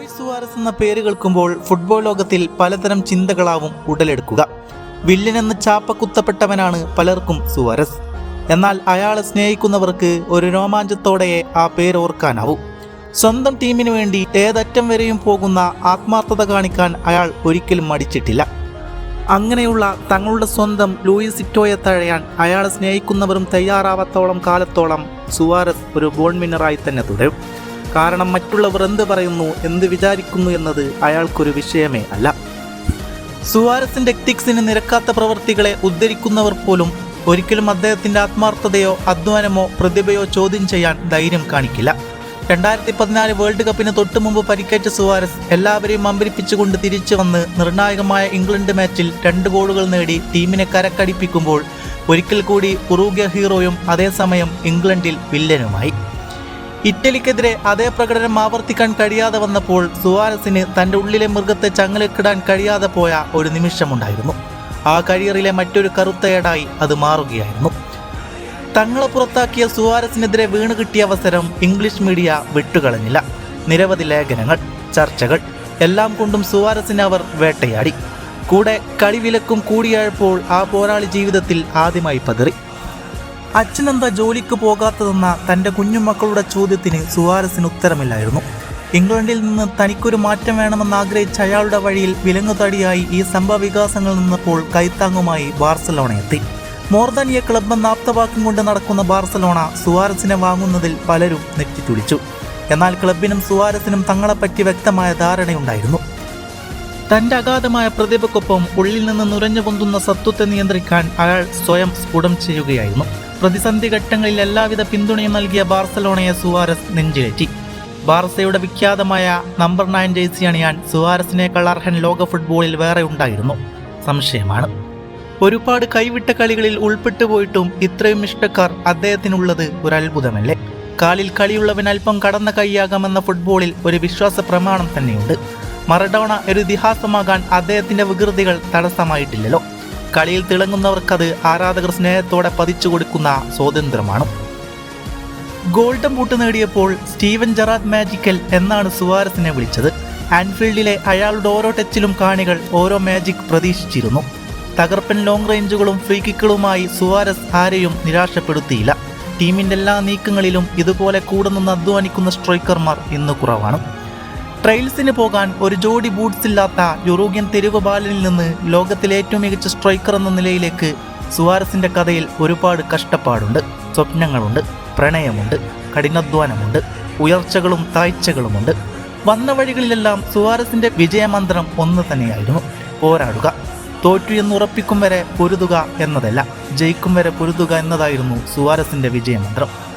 Luis Suarez എന്ന പേര് കേൾക്കുമ്പോൾ ഫുട്ബോൾ ലോകത്തിൽ പലതരം ചിന്തകളാവും ഉടലെടുക്കുക. വില്ലൻ എന്ന ചാപ്പ കുത്തപ്പെട്ടവനാണ് പലർക്കും സുവാരസ്. എന്നാൽ അയാളെ സ്നേഹിക്കുന്നവർക്ക് ഒരു രോമാഞ്ചത്തോടെയെ ആ പേര് ഓർക്കാനാവൂ. സ്വന്തം ടീമിനു വേണ്ടി ഏതറ്റം വരെയും പോകുന്ന ആത്മാർത്ഥത കാണിക്കാൻ അയാൾ ഒരിക്കലും മടിച്ചിട്ടില്ല. അങ്ങനെയുള്ള തങ്ങളുടെ സ്വന്തം ലൂയിസ് ഇറ്റോയെ തഴയാൻ അയാളെ സ്നേഹിക്കുന്നവരും തയ്യാറാവാത്തോളം കാലത്തോളം സുവാരസ് ഒരു ബോൺ വിന്നറായി തന്നെ തുടരും. കാരണം മറ്റുള്ളവർ എന്ത് പറയുന്നു എന്ത് വിചാരിക്കുന്നു എന്നത് അയാൾക്കൊരു വിഷയമേ അല്ല. സുവാരസിന്റെ എക്തിക്സിന് നിരക്കാത്ത പ്രവർത്തികളെ ഉദ്ധരിക്കുന്നവർ പോലും ഒരിക്കലും അദ്ദേഹത്തിന്റെ ആത്മാർത്ഥതയോ അധ്വാനമോ പ്രതിഭയോ ചോദ്യം ചെയ്യാൻ ധൈര്യം കാണിക്കില്ല. രണ്ടായിരത്തി പതിനാല് വേൾഡ് കപ്പിന് തൊട്ടു മുമ്പ് പരിക്കേറ്റ സുവാരസ് എല്ലാവരെയും അമ്പരിപ്പിച്ചുകൊണ്ട് തിരിച്ചു വന്ന് നിർണായകമായ ഇംഗ്ലണ്ട് മാച്ചിൽ രണ്ട് ഗോളുകൾ നേടി ടീമിനെ കരക്കടിപ്പിക്കുമ്പോൾ ഒരിക്കൽ കൂടി ഉറൂഗ്യ ഹീറോയും അതേസമയം ഇംഗ്ലണ്ടിൽ വില്ലനുമായി. ഇറ്റലിക്കെതിരെ അതേ പ്രകടനം ആവർത്തിക്കാൻ കഴിയാതെ വന്നപ്പോൾ സുവാരസിന് തന്റെ ഉള്ളിലെ മൃഗത്തെ ചങ്ങലക്കിടാൻ കഴിയാതെ പോയ ഒരു നിമിഷമുണ്ടായിരുന്നു. ആ കരിയറിലെ മറ്റൊരു കറുത്തയേടായി അത് മാറുകയായിരുന്നു. തങ്ങളെ പുറത്താക്കിയ സുവാരസിനെതിരെ വീണ് കിട്ടിയ അവസരം ഇംഗ്ലീഷ് മീഡിയ വിട്ടുകളഞ്ഞില്ല. നിരവധി ലേഖനങ്ങൾ ചർച്ചകൾ എല്ലാം കൊണ്ടും സുവാരസിനെ അവർ വേട്ടയാടി. കൂടെ കളിവിലക്കും കൂടിയായപ്പോൾ ആ പോരാളി ജീവിതത്തിൽ ആദ്യമായി പതറി. അച്ഛനെന്താ ജോലിക്ക് പോകാത്തതെന്ന തന്റെ കുഞ്ഞുമക്കളുടെ ചോദ്യത്തിന് സുവാരസിന് ഉത്തരമില്ലായിരുന്നു. ഇംഗ്ലണ്ടിൽ നിന്ന് തനിക്കൊരു മാറ്റം വേണമെന്ന് ആഗ്രഹിച്ച അയാളുടെ വഴിയിൽ വിലങ്ങുതടിയായി ഈ സംഭവ വികാസങ്ങൾ നിന്നപ്പോൾ കൈത്താങ്ങുമായി ബാർസലോണ എത്തി. മോർ ദാൻ എ ക്ലബ് എന്ന ആപ്തവാക്യം കൊണ്ട് നടക്കുന്ന ബാർസലോണ സുവാരസിനെ വാങ്ങുന്നതിൽ പലരും നെറ്റിത്തുടിച്ചു. എന്നാൽ ക്ലബിനും സുവാരസിനും തങ്ങളെപ്പറ്റി വ്യക്തമായ ധാരണയുണ്ടായിരുന്നു. തന്റെ അഗാധമായ പ്രതിഭക്കൊപ്പം ഉള്ളിൽ നിന്ന് നുരഞ്ഞു പൊന്തുന്ന സത്വത്തെ നിയന്ത്രിക്കാൻ അയാൾ സ്വയം സ്ഫുടം ചെയ്യുകയായിരുന്നു. പ്രതിസന്ധി ഘട്ടങ്ങളിൽ എല്ലാവിധ പിന്തുണയും നൽകിയ ബാർസലോണയെ സുവാരസ് നെഞ്ചിലേറ്റി. ബാർസയുടെ വിഖ്യാതമായ നമ്പർ നയൻ ജേഴ്സി അണിയാൻ സുവാരസിനേക്കാൾ അർഹൻ ലോക ഫുട്ബോളിൽ വേറെ ഉണ്ടായിരുന്നു. സംശയമാണ്. ഒരുപാട് കൈവിട്ട കളികളിൽ ഉൾപ്പെട്ടു പോയിട്ടും ഇത്രയും ഇഷ്ടക്കാർ അദ്ദേഹത്തിനുള്ളത് ഒരു അത്ഭുതമല്ലേ കാലിൽ കളിയുള്ളവൻ അല്പം കടന്ന കൈയാകാമെന്ന ഫുട്ബോളിൽ ഒരു വിശ്വാസ പ്രമാണം തന്നെയുണ്ട്. മറഡോണ ഒരു ഇതിഹാസമാകാൻ അദ്ദേഹത്തിന്റെ വികൃതികൾ തടസ്സമായിട്ടില്ലല്ലോ. കളിയിൽ തിളങ്ങുന്നവർക്കത് ആരാധകർ സ്നേഹത്തോടെ പതിച്ചു കൊടുക്കുന്ന സ്വാതന്ത്ര്യമാണ്. ഗോൾഡൻ ബൂട്ട് നേടിയപ്പോൾ സ്റ്റീവൻ ജറാദ് മാജിക്കൽ എന്നാണ് സുവാരസിനെ വിളിച്ചത്. ആൻഫീൽഡിലെ അയാളുടെ ഓരോ ടച്ചിലും കാണികൾ ഓരോ മാജിക് പ്രതീക്ഷിച്ചിരുന്നു. തകർപ്പൻ ലോങ് റേഞ്ചുകളും ഫ്രീ കിക്കുകളുമായി സുവാരസ് ആരെയും നിരാശപ്പെടുത്തിയില്ല. ടീമിന്റെ എല്ലാ നീക്കങ്ങളിലും ഇതുപോലെ കൂടെ നിന്ന് അധ്വാനിക്കുന്ന സ്ട്രൈക്കർമാർ ഇന്ന് കുറവാണ്. ട്രയൽസിന് പോകാൻ ഒരു ജോഡി ബൂട്ട്സ് ഇല്ലാത്ത യൂറോപ്യൻ തെരുവ് ബാലനിൽ നിന്ന് ലോകത്തിലെ ഏറ്റവും മികച്ച സ്ട്രൈക്കർ എന്ന നിലയിലേക്ക് സുവാരസിന്റെ കഥയിൽ ഒരുപാട് കഷ്ടപ്പാടുണ്ട് സ്വപ്നങ്ങളുണ്ട് പ്രണയമുണ്ട് കഠിനാധ്വാനമുണ്ട് ഉയർച്ചകളും താഴ്ചകളുമുണ്ട്. വന്ന വഴികളിലെല്ലാം സുവാരസിന്റെ വിജയമന്ത്രം ഒന്ന് തന്നെയായിരുന്നു പോരാടുക. തോറ്റു എന്ന് ഉറപ്പിക്കും വരെ പൊരുതുക എന്നതല്ല ജയിക്കും വരെ പൊരുതുക എന്നതായിരുന്നു സുവാരസിന്റെ വിജയമന്ത്രം.